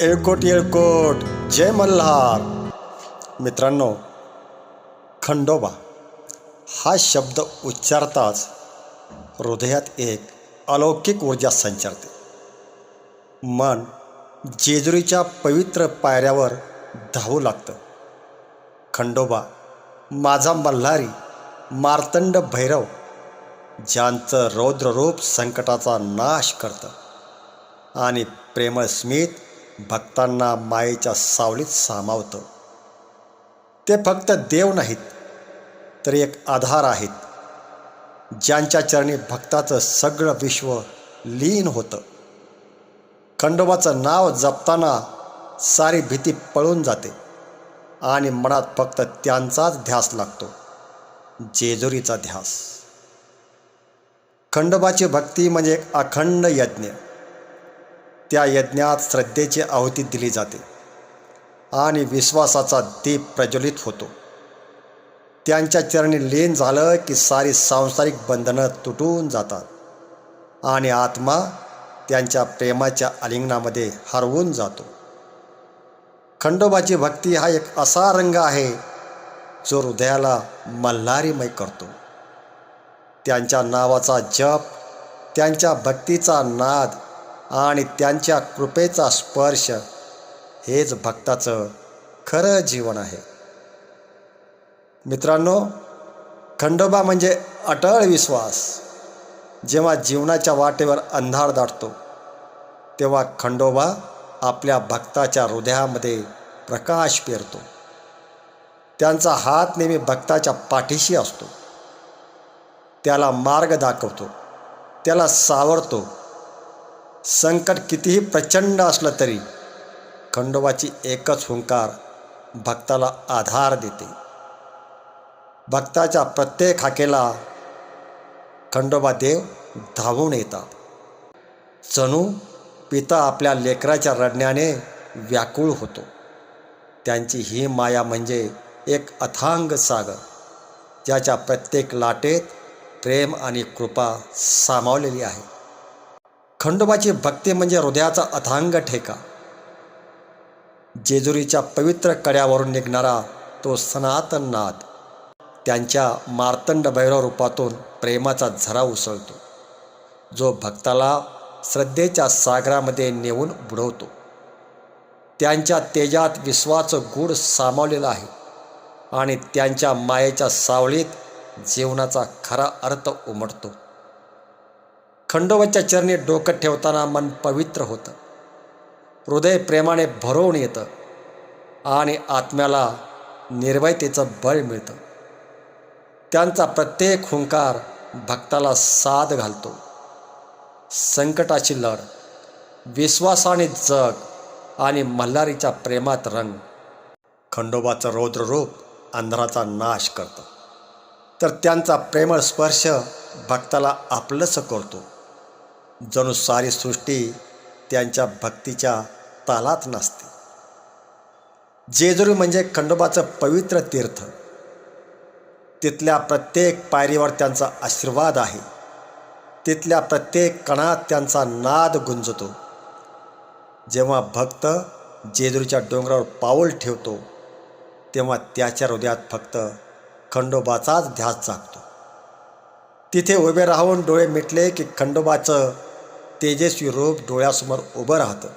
येळकोट येळकोट. जय मल्हार. मित्रांनो खंडोबा हा शब्द उच्चारताच हृदयात एक अलौकिक ऊर्जा संचारते. मन जेजुरीच्या पवित्र पायऱ्यावर धावू लागतं. खंडोबा माझा मल्हारी मार्तंड भैरव ज्यांचं रौद्ररूप संकटाचा नाश करतं. आणि प्रेमळ स्मित भक्तांना मायेच्या सावलीत सामावतं. ते फक्त देव नाहीत तर एक आधार आहेत ज्यांच्या चरणी भक्ताचं सगळं विश्व लीन होतं. खंडोबाचं नाव जपताना सारी भीती पळून जाते आणि मनात फक्त त्यांचाच ध्यास लागतो जेजुरीचा ध्यास. खंडोबाची भक्ती म्हणजे एक अखंड यज्ञ. त्या यज्ञात श्रद्धेची आहुती दिली जाते आणि विश्वासाचा दीप प्रज्वलित होतो. त्यांच्या चरणी लीन झालं की सारी सांसारिक बंधनं तुटून जातात आणि आत्मा त्यांच्या प्रेमाच्या आलिंगनामध्ये हरवून जातो. खंडोबाची भक्ती हा एक असा रंग आहे जो हृदयाला मल्हारीमय करतो. त्यांच्या नावाचा जप त्यांच्या भक्तीचा नाद आणि त्यांच्या कृपेचा स्पर्श हेच भक्ताचं खरं जीवन आहे. मित्रांनो खंडोबा म्हणजे अटळ विश्वास. जेव्हा जीवनाच्या वाटेवर अंधार दाटतो तेव्हा खंडोबा आपल्या भक्ताच्या हृदयामध्ये प्रकाश पेरतो. त्यांचा हात नेहमी भक्ताच्या पाठीशी असतो. त्याला मार्ग दाखवतो. त्याला सावरतो. संकट कितीही प्रचंड असलं तरी खंडोबाची एकच हुंकार भक्ताला आधार देते. भक्ताच्या प्रत्येक हाकेला खंडोबा देव धावून येतात. जणू पिता आपल्या लेकराच्या रडण्याने व्याकुळ होतो. त्यांची ही माया म्हणजे एक अथांग सागर ज्याच्या प्रत्येक लाटेत प्रेम आणि कृपा सामावलेली आहे. खंडोबाची भक्ती म्हणजे हृदयाचा अथांग ठेका. जेजुरीच्या पवित्र कड्यावरून निघणारा तो सनातन नाद त्यांच्या मार्तंड भैरव रूपातून प्रेमाचा झरा उसळतो जो भक्ताला श्रद्धेच्या सागरामध्ये नेऊन बुडवतो. त्यांच्या तेजात विश्वाचं गूढ सामावलेलं आहे आणि त्यांच्या मायेच्या सावळीत जीवनाचा खरा अर्थ उमटतो. खंडोबाच्या चरणी डोकं ठेवताना मन पवित्र होतं. हृदय प्रेमाने भरवून येतं आणि आत्म्याला निर्भयतेचं बळ मिळतं. त्यांचा प्रत्येक हुंकार भक्ताला साथ घालतो. संकटाची लढ विश्वासाने जग आणि मल्हारीच्या प्रेमात रंग. खंडोबाचं रौद्र रूप अंधाराचा नाश करतं. तर त्यांचा प्रेमळ स्पर्श भक्ताला आपलंसं करतो. जणू सारी सृष्टी त्यांच्या भक्तीच्या तालात नसते. जेजुरी म्हणजे खंडोबाचं पवित्र तीर्थ. तिथल्या प्रत्येक पायरीवर त्यांचा आशीर्वाद आहे. तिथल्या प्रत्येक कणात त्यांचा नाद गुंजतो. जेव्हा भक्त जेजुरीच्या डोंगरावर पाऊल ठेवतो तेव्हा त्याच्या हृदयात फक्त खंडोबाचाच ध्यास जागतो. तिथे उभे राहून डोळे मिटले की खंडोबाचं तेजस्वी रूप डोळ्यासमोर उभं राहतं.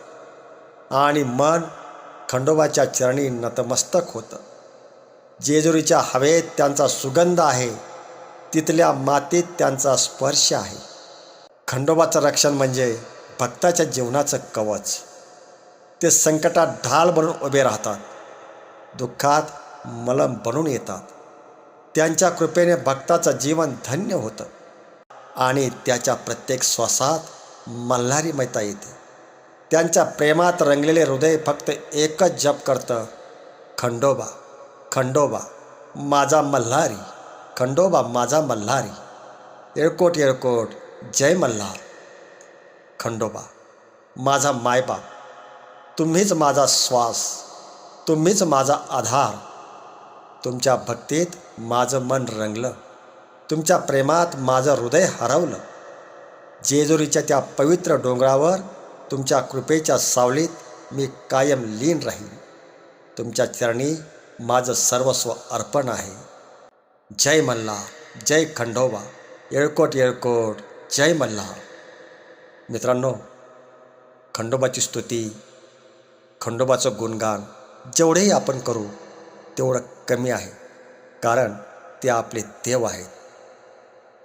आणि मन खंडोबाच्या चरणी नतमस्तक होतं. जेजुरीच्या हवेत त्यांचा सुगंध आहे. तिथल्या मातीत त्यांचा स्पर्श आहे. खंडोबाचं रक्षण म्हणजे भक्ताच्या जीवनाचं कवच. ते संकटात ढाल बनून उभे राहतात. दुःखात मलम बनून येतात. त्यांच्या कृपेने भक्ताचं जीवन धन्य होतं. आणि त्याच्या प्रत्येक श्वासात मल्हारी मैता येते. त्यांच्या प्रेमात रंगलेले हृदय फक्त एकच जप करतं. खंडोबा खंडोबा माझा मल्हारी खंडोबा माझा मल्हारी. येळकोट येळकोट जय मल्हार. खंडोबा माझा मायबाप तुम्हीच माझा श्वास तुम्हीच माझा आधार. तुमच्या भक्तीत माझं मन रंगलं. तुमच्या प्रेमात माझं हृदय हरवलं. जेजुरीच्या त्या पवित्र डोंगरावर तुमच्या कृपेच्या सावलीत मी कायम लीन राहीन. तुमच्या चरणी माझं सर्वस्व अर्पण आहे. जय मल्ला जय खंडोबा येळकोट येळकोट जय मल्ला मित्रांनो खंडोबाची स्तुती खंडोबाचं गुणगान जेवढेही आपण करू तेवढं कमी आहे. कारण ते आपले देव आहेत.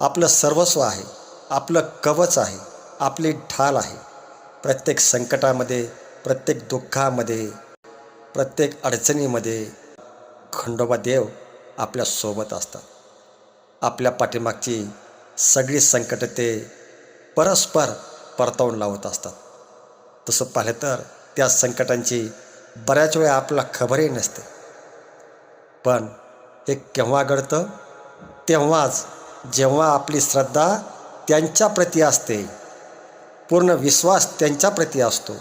आपलं सर्वस्व आहे. आपलं कवच आहे आपली ढाल आहे. प्रत्येक संकटामध्ये प्रत्येक दुःखामध्ये प्रत्येक अडचणीमध्ये खंडोबा देव आपल्यासोबत असतात. आपल्या पाठीमागची सगळी संकटं ते परस्पर परतावून लावत असतात. तसं पाहिलं तर त्या संकटांची बऱ्याच वेळा आपल्याला खबरही नसते. पण हे केव्हा घडतं? तेव्हाच जेव्हा आपली श्रद्धा त्यांच्याप्रती असते. पूर्ण विश्वास त्यांच्याप्रती असतो.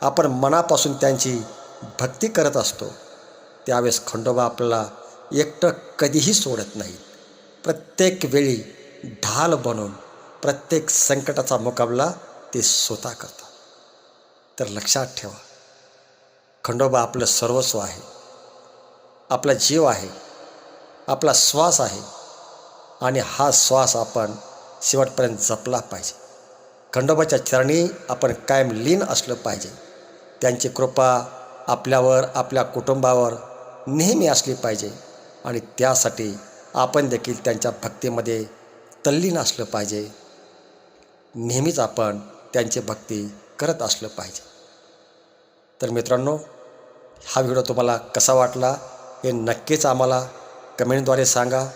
आपण मनापासून त्यांची भक्ती करत असतो. त्यावेळेस खंडोबा आपल्याला एकटं कधीही सोडत नाही प्रत्येक वेळी ढाल बनून प्रत्येक संकटाचा मुकाबला ते स्वतः करतात. तर लक्षात ठेवा खंडोबा आपलं सर्वस्व आहे. आपला जीव आहे. आपला श्वास आहे. आणि हा श्वास आपण शेवटपर्यंत जपला पाहिजे. खंडोबाच्या चरणी आपण कायम लीन असलं पाहिजे. त्यांची कृपा आपल्यावर आपल्या कुटुंबावर नेहमी असली पाहिजे आणि त्यासाठी आपण देखील त्यांच्या भक्तीमध्ये तल्लीन असलं पाहिजे. नेहमीच आपण त्यांची भक्ती करत असलं पाहिजे. तर मित्रांनो हा व्हिडिओ तुम्हाला कसा वाटला हे नक्कीच आम्हाला कमेंटद्वारे सांगा.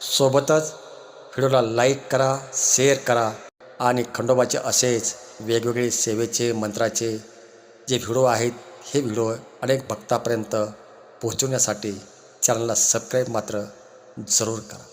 सोबतच व्हिडिओला लाईक करा शेअर करा आणि खंडोबाचे असेच वेगवेगळे सेवेचे मंत्राचे जे व्हिडिओ आहेत हे व्हिडिओ अनेक भक्तापर्यंत पोहोचवण्यासाठी चॅनलला सबस्क्राईब मात्र जरूर करा.